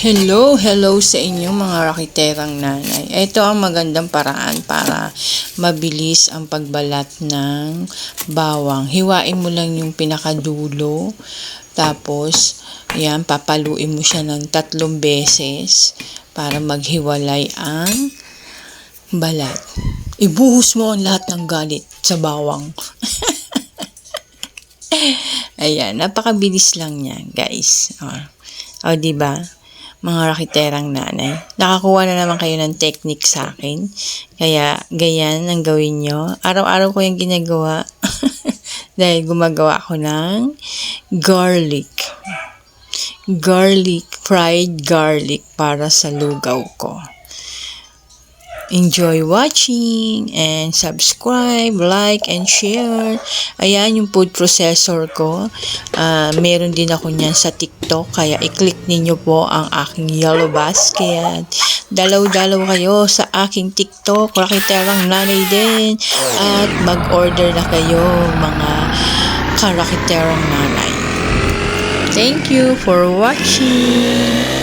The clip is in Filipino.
Hello, hello sa inyo mga rakiterang nanay. Ito ang magandang paraan para mabilis ang pagbalat ng bawang. Hiwain mo lang yung pinakadulo. Tapos, yan, papaluin mo siya ng tatlong beses para maghiwalay ang balat. Ibuhos mo ang lahat ng galit sa bawang. Ayan, napakabilis lang niya, guys. O, o di ba? Mga rakiterang nanay. Nakakuha na naman kayo ng technique sa akin. Kaya, ganyan ang gawin nyo. Araw-araw ko yung ginagawa. Dahil gumagawa ako ng garlic. Garlic, fried garlic para sa lugaw ko. Enjoy watching and subscribe, like, and share. Ayan yung food processor ko. Ah, meron din ako niyan sa TikTok. Kaya i-click ninyo po ang aking yellow basket. Dalaw-dalaw kayo sa aking TikTok. Rakiterang nanay din. At mag-order na kayo mga karakiterang nanay. Thank you for watching.